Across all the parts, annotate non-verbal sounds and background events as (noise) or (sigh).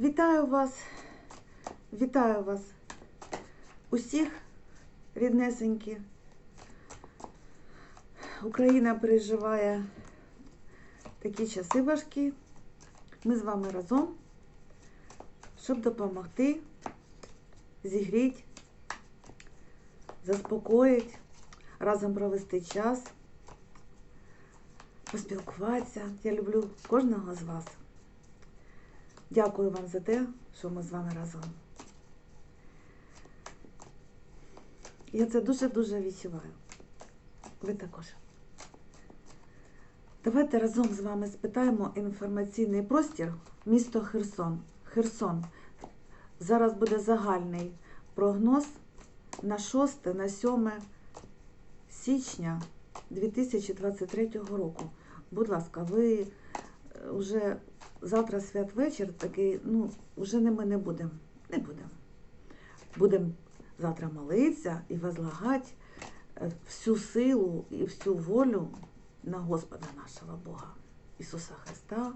Вітаю вас, вітаю вас усіх, ріднесенькі. Україна переживає такі часи важкі. Ми з вами разом, щоб допомогти, зігріти, заспокоїти, разом провести час, поспілкуватися. Я люблю кожного з вас. Дякую вам за те, що ми з вами разом. Я це дуже-дуже відчуваю. Ви також. Давайте разом з вами спитаємо інформаційний простір місто Херсон. Херсон. Зараз буде загальний прогноз на 6, на 7 січня 2023 року. Будь ласка, ви вже завтра святвечір такий, ну, вже ми не будемо. Не будемо. Будемо завтра молитися і возлагати е, всю силу і всю волю на Господа нашого Бога, Ісуса Христа,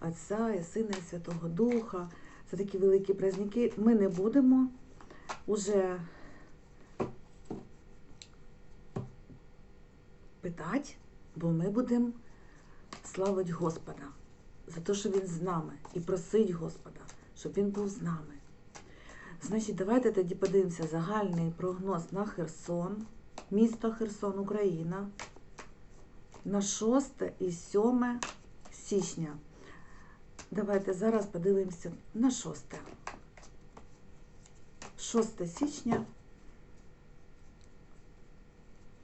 Отця і Сина і Святого Духа. Це такі великі праздники. Ми не будемо уже питати, бо ми будемо славити Господа за те, що Він з нами, і просить Господа, щоб Він був з нами. Значить, давайте тоді подивимося загальний прогноз на Херсон, місто Херсон, Україна, на 6 і 7 січня. Давайте зараз подивимося на 6. 6 січня.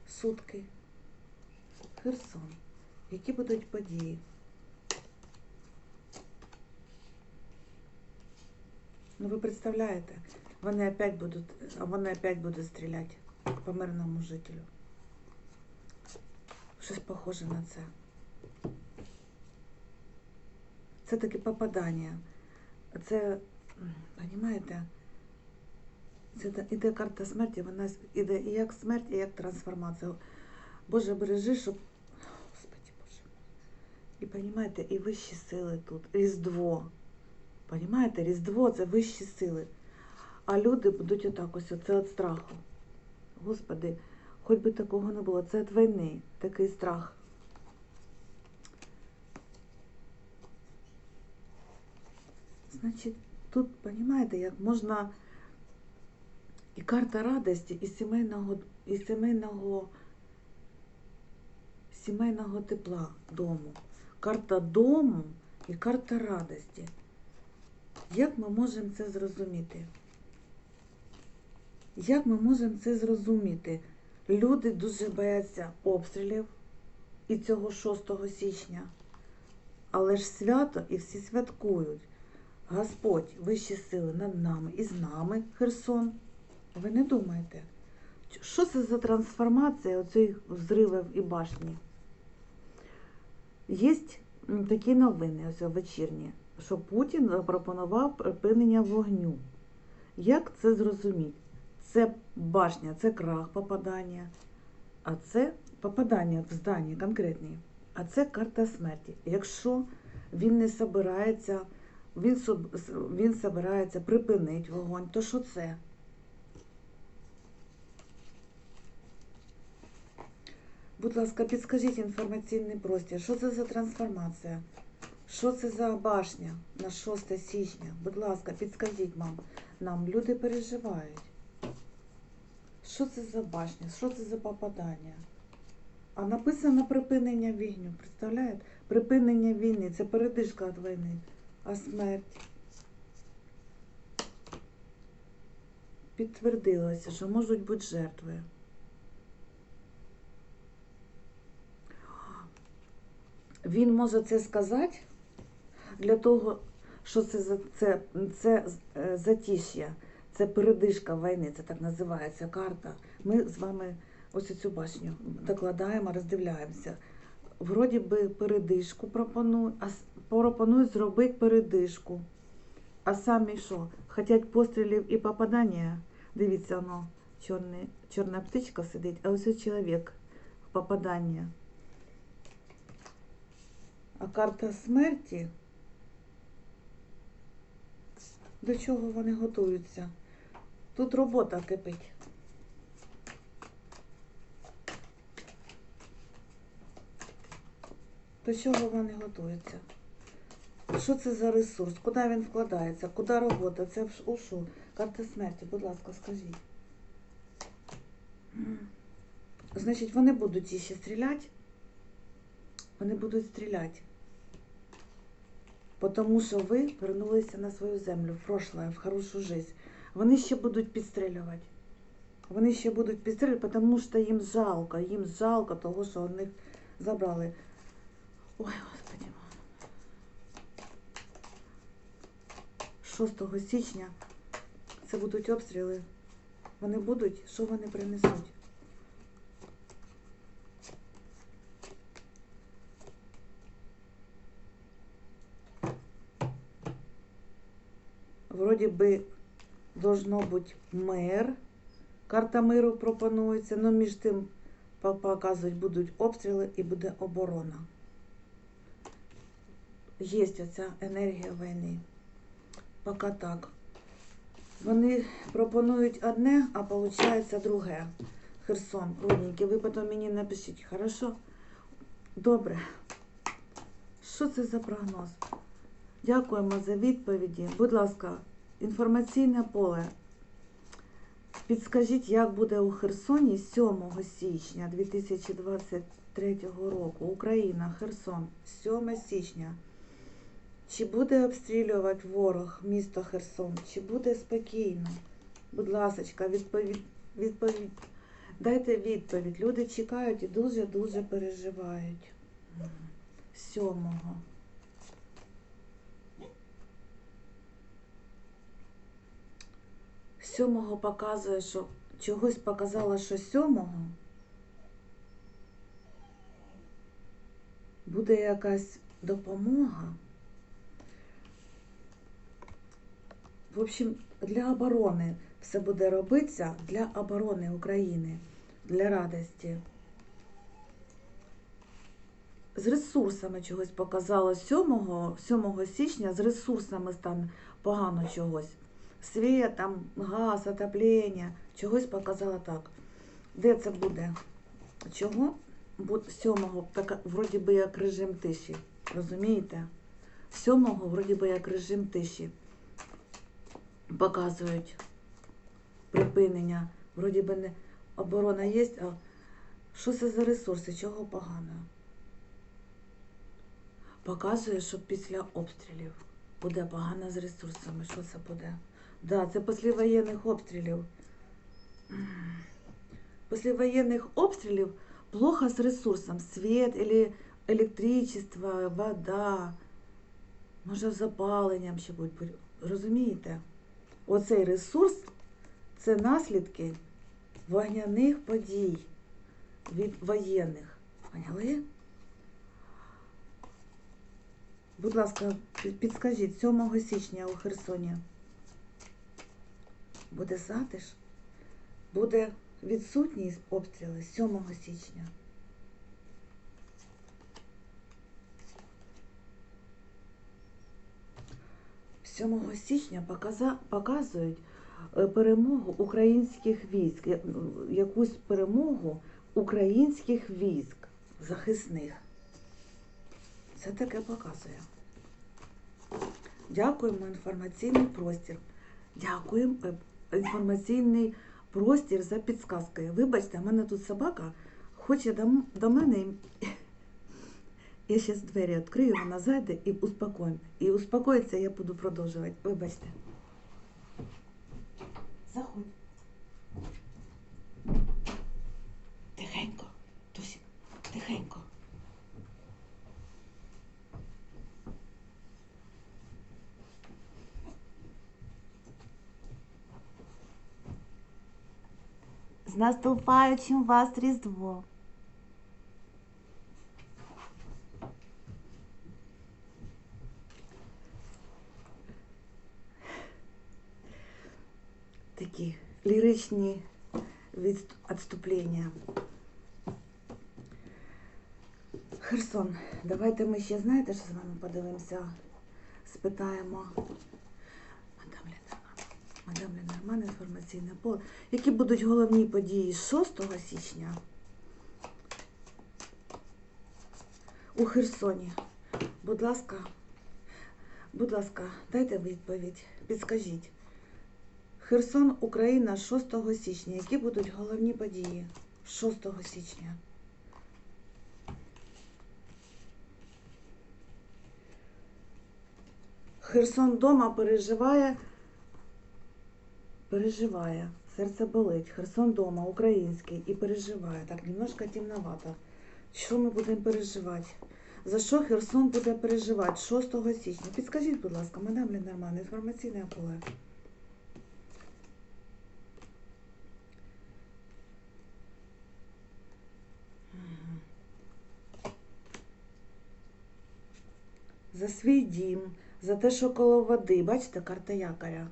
Сутки. Херсон. Які будуть події? Ну, ви представляєте, вони опять будуть, вони опять будуть стріляти по мирному жителю. Щось похоже на це. Це таке попадання. Це, розумієте, це іде карта смерті, вона іде і як смерть, і як трансформація. Боже, бережи, щоб. Господи Боже. І розумієте, і вищі сили тут, Різдво. Понімаєте, Різдво це вищі сили. А люди будуть отак ось, це від страху. Господи, хоч би такого не було. Це від війни, такий страх. Значить, тут, понімаєте, як можна і карта радості, і сімейного, і сімейного, сімейного тепла дому. Карта дому і карта радості. Як ми можемо це зрозуміти? Як ми можемо це зрозуміти? Люди дуже бояться обстрілів і цього 6 січня. Але ж свято і всі святкують. Господь, вищі сили над нами і з нами, Херсон. Ви не думаєте, що це за трансформація оцих взривів і башні? Є такі новини, ось вечірні, що Путін запропонував припинення вогню. Як це зрозуміти? Це башня, це крах попадання, а це попадання в здання конкретні, а це карта смерті. Якщо він не собирається, він, він собирається припинити вогонь, то що це? Будь ласка, підскажіть інформаційний простір, що це за трансформація? Що це за башня на 6 січня? Будь ласка, підскажіть мам. Нам люди переживають. Що це за башня? Що це за попадання? А написано припинення війни. Представляєте? Припинення війни. Це передишка від війни. А смерть. Підтвердилося, що можуть бути жертви. Він може це сказати для того, що це за це, це е, затиш'я, це передишка війни, це так називається карта. Ми з вами ось цю башню докладаємо, роздивляємося. Вроді би передишку пропонують, а пропонують зробити передишку. А самі що? Хотять пострілів і попадання. Дивіться, воно, чорний, чорна птичка сидить, а ось чоловік попадання. А карта смерті До чого вони готуються? Тут робота кипить. До чого вони готуються? Що це за ресурс? Куди він вкладається? Куди робота? Це у що? Карта смерті, будь ласка, скажіть. Значить, вони будуть іще стріляти. Вони будуть стріляти. Тому що ви вернулися на свою землю в прошлое, в хорошу жизнь. Вони ще будуть підстрілювати. Вони ще будуть підстрілювати, тому що їм жалко, їм жалко того, що них забрали. Ой, Господи. 6 січня це будуть обстріли. Вони будуть, що вони принесуть? Вроді би должно бути мир. Карта миру пропонується, але між тим показують будуть обстріли і буде оборона. Є оця енергія війни. Поки так. Вони пропонують одне, а виходить друге. Херсон, родненькі, ви потім мені напишіть, хорошо? Добре. Що це за прогноз? Дякуємо за відповіді. Будь ласка, інформаційне поле. Підскажіть, як буде у Херсоні 7 січня 2023 року. Україна, Херсон, 7 січня. Чи буде обстрілювати ворог місто Херсон? Чи буде спокійно? Будь ласка, відповідь, відповідь. Дайте відповідь. Люди чекають і дуже-дуже переживають. Сьомого. Сьомого показує, що чогось показало, що сьомого буде якась допомога. В общем, для оборони все буде робитися для оборони України, для радості. З ресурсами чогось показало 7, 7 січня, з ресурсами стане погано чогось. Світ, там, газ, отоплення, чогось показало так. Де це буде? Чого? Бу- 7 так, вроді би як режим тиші. Розумієте? 7 вроді би як режим тиші показують припинення. Вроді би не оборона є, а що це за ресурси? Чого погано? Показує, що після обстрілів буде погано з ресурсами. Що це буде? Да, це після воєнних обстрілів. М. Після воєнних обстрілів плохо з ресурсом. Світ, или електричество, вода. Може, запаленням ще будуть. Розумієте? Оцей ресурс це наслідки вогняних подій від воєнних. Поняли? Будь ласка, підскажіть, 7 січня у Херсоні буде затиш, буде відсутність обстріли 7 січня. – 7 січня показують е, перемогу українських військ, якусь перемогу українських військ захисних. Це таке показує. Дякуємо інформаційний простір. Дякуємо е, інформаційний простір за підсказкою. Вибачте, в мене тут собака хоче до, до мене. (laughs) Я зараз двері відкрию, вона зайде і успокоїм. І успокоїться, я буду продовжувати. Вибачте. Заходь. Тихенько, Тусік, тихенько. З наступаючим вас Різдво. Такі ліричні відст- відступлення. Херсон, давайте ми ще знаєте, що з вами подивимося, спитаємо. А там, блін, Мадам Ленорман, інформаційне поле. Які будуть головні події 6 січня у Херсоні? Будь ласка, будь ласка, дайте відповідь, підскажіть. Херсон, Україна, 6 січня. Які будуть головні події 6 січня? Херсон дома переживає, переживає, серце болить. Херсон дома, український, і переживає. Так, немножко темновато. Що ми будемо переживати? За що Херсон буде переживати 6 січня? Підскажіть, будь ласка, мадам Ленорман, інформаційне поле. За свій дім, за те, що коло води, бачите, карта якоря.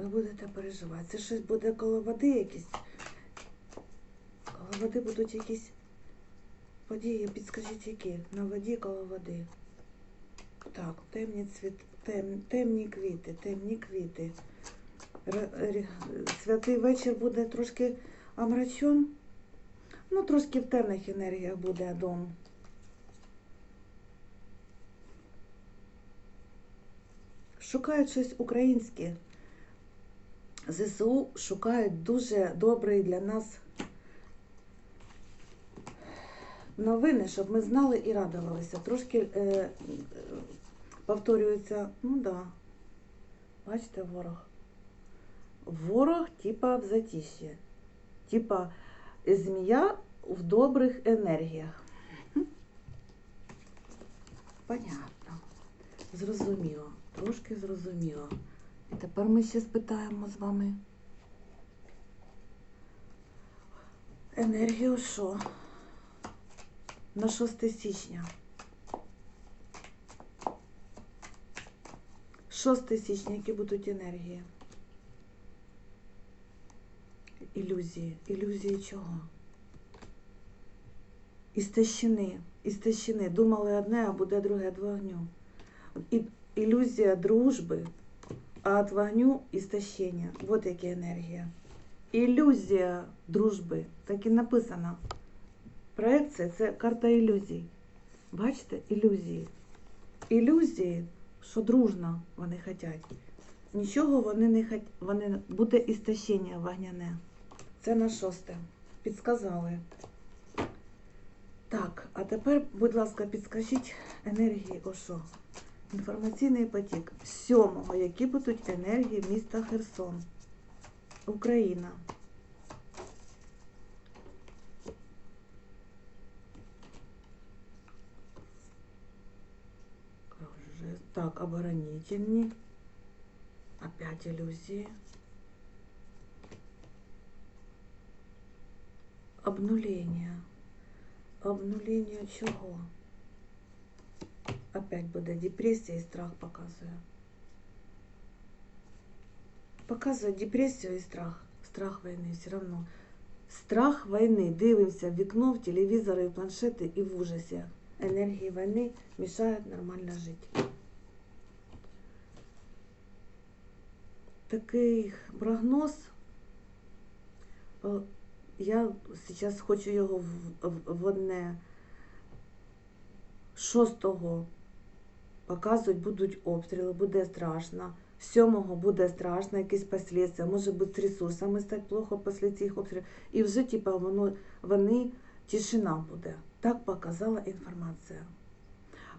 Ви будете переживати. Це щось буде коло води якісь. Коло води будуть якісь події, підскажіть, які? На воді коло води. Так, темні цвіт, тем, темні квіти, темні квіти. Святий вечір буде трошки омрачен. Ну, трошки в темних енергіях буде дом. Шукають щось українське. ЗСУ шукають дуже добрий для нас новини, щоб ми знали і радувалися. Трошки е, повторюється, ну да. Бачите, ворог. Ворог, типа в затиші. Типа змія в добрих енергіях. Понятно. Зрозуміло. Трошки зрозуміло. І тепер ми ще спитаємо з вами. Енергію що? На 6 січня. 6 січня, які будуть енергії? Ілюзії. Ілюзії чого? Істощини. Істощини. Думали одне, а буде друге від вогню. Ілюзія дружби, а від вогню істощення. Вот яка енергія. Ілюзія дружби. Так і написано. Проекція це карта ілюзій. Бачите, ілюзії. Ілюзії, що дружно вони хочуть. Нічого вони не хочуть. Вони буде істощення вогняне. Це на шосте. Підсказали. Так, а тепер, будь ласка, підскажіть енергії ОШО. Інформаційний потік. Сьомого, які будуть енергії міста Херсон. Україна. Так, оборонительный. Опять иллюзии. Обнуление. Обнуление чого? Опять буде депресія і страх показує. Показує депресію і страх. Страх війни все равно. Страх війни. Дивимося в вікно, в телевізори, в планшети і в ужасі. Енергії війни мішають нормально жити. Такий прогноз. Я зараз хочу його в, в, в одне шостого показують, будуть обстріли, буде страшно. Сьомого буде страшно, якісь послідствия, може бути з ресурсами стати плохо після цих обстрілів. І вже, типа, воно, вони, тишина буде. Так показала інформація.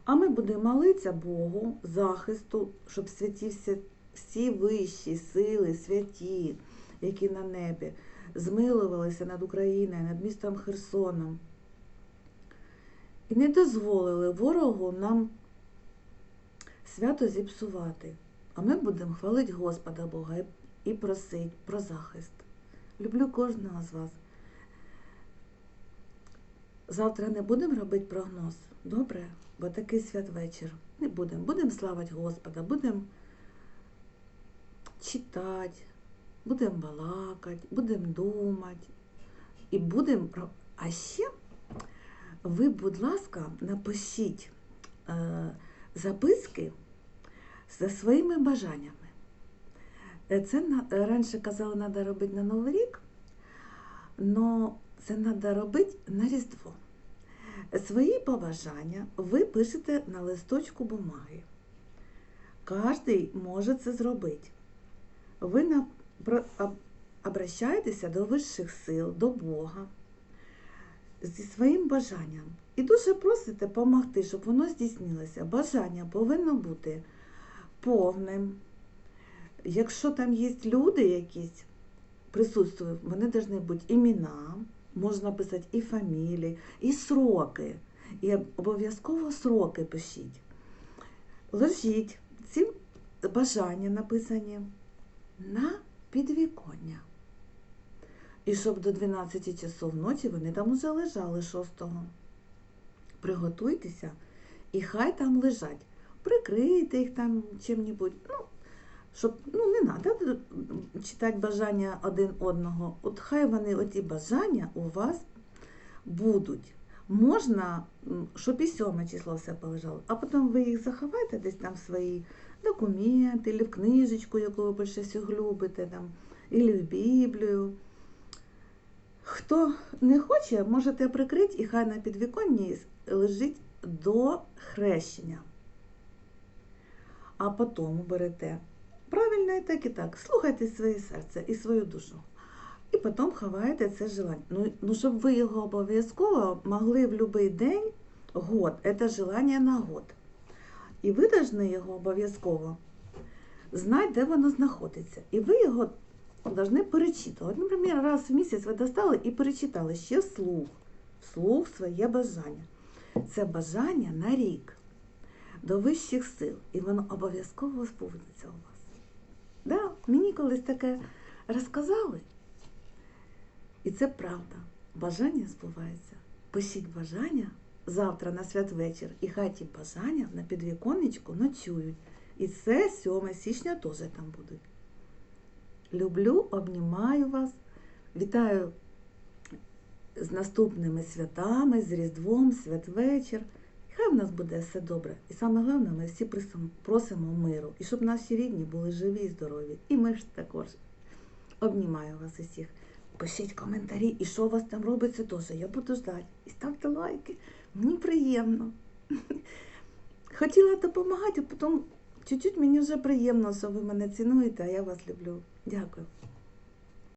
А ми будемо молитися Богу, захисту, щоб святівся всі вищі сили, святі, які на небі, змилувалися над Україною, над містом Херсоном. І не дозволили ворогу нам свято зіпсувати. А ми будемо хвалити Господа Бога і- просити про захист. Люблю кожного з вас. Завтра не будемо робити прогноз, добре? Бо такий святвечір. Не будемо. Будемо славити Господа, будемо читати, будемо балакати, будемо думати. І будемо. А ще ви, будь ласка, напишіть е, записки за своїми бажаннями. Е, Це е, раніше казали, треба робити на Новий рік, але це треба робити на Різдво. Свої побажання ви пишете на листочку бумаги. Кожен може це зробити. Ви обращаєтеся до вищих сил, до Бога зі своїм бажанням. І дуже просите допомогти, щоб воно здійснилося. Бажання повинно бути повним. Якщо там є люди якісь присутствують, вони повинні бути імена, можна писати і фамілії, і сроки. І обов'язково сроки пишіть. Ложіть ці бажання написані на підвіконня. І щоб до 12 часов ночі вони там уже лежали 6-го. Приготуйтеся і хай там лежать. Прикрийте їх там чим-небудь. Ну, щоб ну, не треба читати бажання один одного. От хай вони, оті бажання у вас будуть. Можна, щоб і сьоме число все полежало, а потім ви їх заховаєте десь там в свої документи, або в книжечку, яку ви більше всього любите, там, або в Біблію. Хто не хоче, можете прикрити і хай на підвіконні лежить до хрещення. А потім берете правильно і так і так. Слухайте своє серце і свою душу. І потім ховаєте це желання. Ну, ну щоб ви його обов'язково могли в будь-який день, год, це желання на год. І ви повинні його обов'язково знати, де воно знаходиться. І ви його повинні перечитувати. Наприклад, раз в місяць ви достали і перечитали ще вслух, вслух своє бажання. Це бажання на рік до вищих сил, і воно обов'язково сповниться у вас. Да, мені колись таке розказали, і це правда. Бажання збувається. Пишіть бажання завтра на святвечір, і хай ті бажання на підвіконечку ночують. І це 7 січня теж там будуть. Люблю, обнімаю вас, вітаю з наступними святами, з Різдвом, святвечір. В нас буде все добре. І саме головне, ми всі просимо миру. І щоб наші рідні були живі і здорові. І ми ж також. Обнімаю вас усіх. Пишіть коментарі, і що у вас там робиться теж. Я буду ждати. І ставте лайки. Мені приємно. (laughs) Хотіла допомагати, а потім чуть-чуть мені вже приємно, що ви мене цінуєте, а я вас люблю. Дякую.